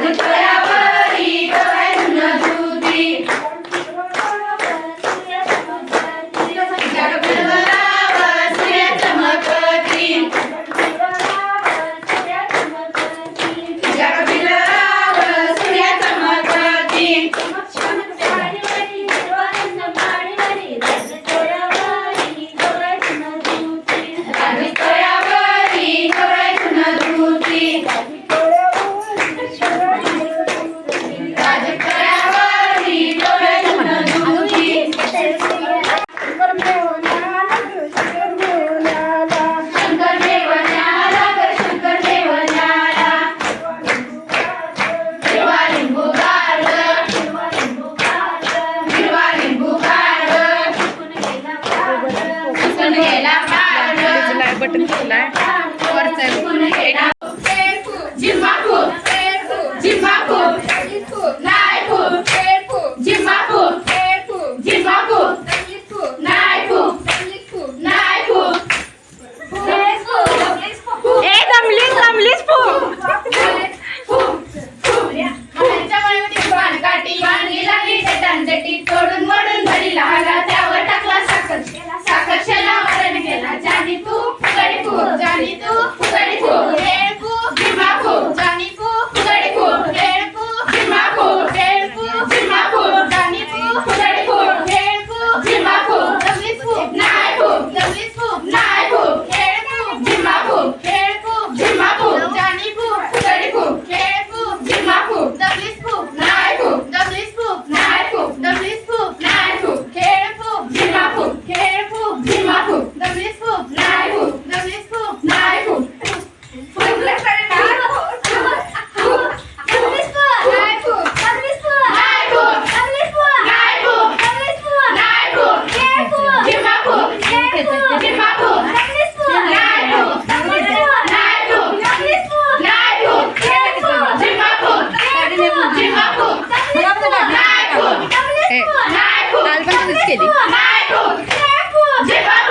Thank you. Button खोला आहे वरचं एक Certo! Marcos!